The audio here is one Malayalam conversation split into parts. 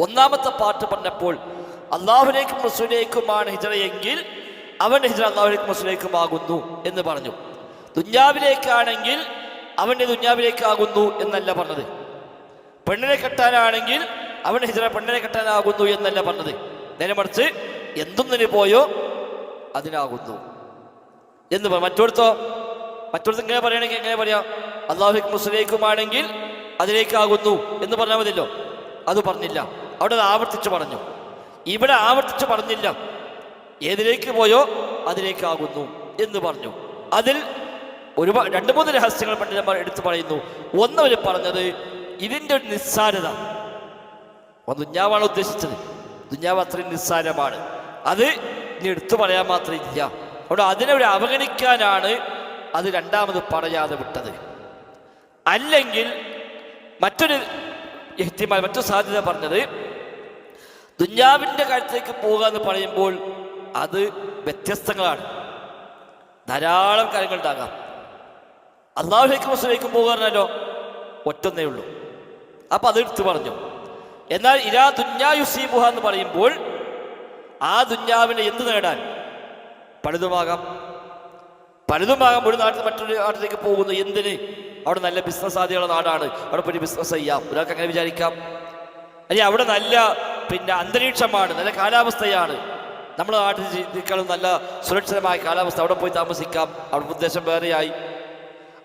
ഒന്നാമത്തെ പാട്ട് പറഞ്ഞപ്പോൾ അള്ളാഹുലേക്കും റസൂലേക്കുമാണ് ഹിജറയെങ്കിൽ അവൻ ഹിജറ അള്ളാഹുലേക്കും റസൂലേക്കുമാകുന്നു എന്ന് പറഞ്ഞു. ദുഞ്ഞാവിലേക്കാണെങ്കിൽ അവന്റെ ദുഞ്ഞാവിലേക്കാകുന്നു എന്നല്ല പറഞ്ഞത്. പെണ്ണിനെ കെട്ടാനാണെങ്കിൽ അവൻ ഹിജറ പെണ്ണിനെ കെട്ടാനാകുന്നു എന്നല്ല പറഞ്ഞത്. നേരെ മറിച്ച് എന്തൊന്നിന് പോയോ അതിനാകുന്നു. എന്ന് പറ മറ്റോടത്തോ മറ്റോടത്ത് എങ്ങനെ പറയുകയാണെങ്കിൽ എങ്ങനെ പറയാം? അള്ളാഹുലേക്കും മുസ്ലിലേക്കുമാണെങ്കിൽ അതിലേക്കാകുന്നു എന്ന് പറഞ്ഞാൽ മതിയല്ലോ. അത് പറഞ്ഞില്ല. അവിടെ ആവർത്തിച്ച് പറഞ്ഞു. ഇവിടെ ആവർത്തിച്ച് പറഞ്ഞില്ല. ഏതിലേക്ക് പോയോ അതിലേക്കാകുന്നു എന്ന് പറഞ്ഞു. അതിൽ ഒരുപാട് രണ്ട് മൂന്ന് രഹസ്യങ്ങൾ പണ്ഡിതന്മാർ എടുത്തു പറയുന്നു. ഒന്നവർ പറഞ്ഞത് ഇതിന്റെ ഒരു നിസ്സാരത. ദുഞ്ഞാവാണ് ഉദ്ദേശിച്ചത്. ദുഞ്ഞാവ് അത്രയും നിസ്സാരമാണ്. അത് ഇനി എടുത്തു പറയാൻ മാത്രം ഇല്ല. അവിടെ അതിനെ ഒരു അവഗണിക്കാനാണ് അത് രണ്ടാമത് പറയാതെ വിട്ടത്. അല്ലെങ്കിൽ മറ്റൊരു എഹ്തിമാൽ മറ്റൊരു സാധ്യത പറഞ്ഞത് ദുഞ്ഞാവിന്റെ കാര്യത്തിലേക്ക് പോകുക എന്ന് പറയുമ്പോൾ അത് വ്യത്യസ്തങ്ങളാണ്. ധാരാളം കാര്യങ്ങൾ ഉണ്ടാകാം. അള്ളാഹുലേക്ക് മുസ്ലിമേക്കും പോകുക പറഞ്ഞാലോ ഒറ്റൊന്നേ ഉള്ളൂ. അപ്പം അത് എടുത്തു പറഞ്ഞു. എന്നാൽ ഇരാ ദുഞ്ഞാ യുസീബുഹ എന്ന് പറയുമ്പോൾ ആ ദുഞ്ഞാവിനെ എന്ത് നേടാൻ? പലതുമാകാം പലതുമാകാം ഒരു നാട്ടിൽ മറ്റൊരു നാട്ടിലേക്ക് പോകുന്നു എന്തിന്? അവിടെ നല്ല ബിസിനസ് സാധ്യതയുള്ള നാടാണ്. അവിടെ പോയി ബിസിനസ് ചെയ്യാം. ഒരാൾക്ക് അങ്ങനെ വിചാരിക്കാം. അല്ലെങ്കിൽ അവിടെ നല്ല പിന്നെ അന്തരീക്ഷമാണ് നല്ല കാലാവസ്ഥയാണ്. നമ്മൾ നാട്ടിൽ ജീവിക്കാനും നല്ല സുരക്ഷിതമായ കാലാവസ്ഥ. അവിടെ പോയി താമസിക്കാം. അവിടെ ഉദ്ദേശം വേറെയായി.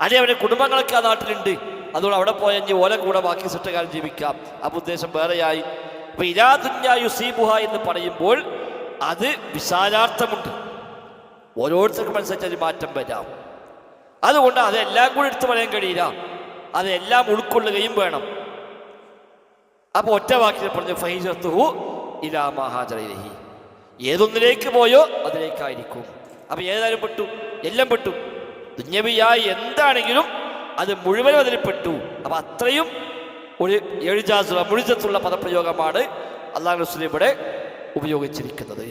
അല്ലെങ്കിൽ അവരുടെ കുടുംബങ്ങളൊക്കെ ആ നാട്ടിലുണ്ട്. അതുകൊണ്ട് അവിടെ പോയാൽ ഇനി ഓല കൂടെ ബാക്കി സൃഷ്ടകാലം ജീവിക്കാം. ആ ഉദ്ദേശം വേറെയായി. അപ്പൊ ദുഞ്ഞാ യുസീബുഹ എന്ന് പറയുമ്പോൾ അത് വിശാലാർത്ഥമുണ്ട്. ഓരോരുത്തർക്കും അനുസരിച്ച് മാറ്റം വരാം. അതുകൊണ്ട് അതെല്ലാം കൂടി എടുത്തു പറയാൻ കഴിയില്ല. അതെല്ലാം ഉൾക്കൊള്ളുകയും വേണം. അപ്പൊ ഒറ്റ വാക്കിൽ പറഞ്ഞു ഫൈജത്തുഹു ഇലാ മഹാജലഹി ഏതൊന്നിലേക്ക് പോയോ അതിലേക്കായിരിക്കും. അപ്പൊ ഏതായാലും പെട്ടു എല്ലാം പെട്ടു. ദുഞ്ഞവിയായി എന്താണെങ്കിലും അത് മുഴുവനും അതിൽ പെട്ടു. അപ്പൊ അത്രയും ഒരു എഴുജാസുള്ള മുഴുജത്തുള്ള പദപ്രയോഗമാണ് അള്ളാഹു റസൂൽ ഇവിടെ ഉപയോഗിച്ചിരിക്കുന്നത്.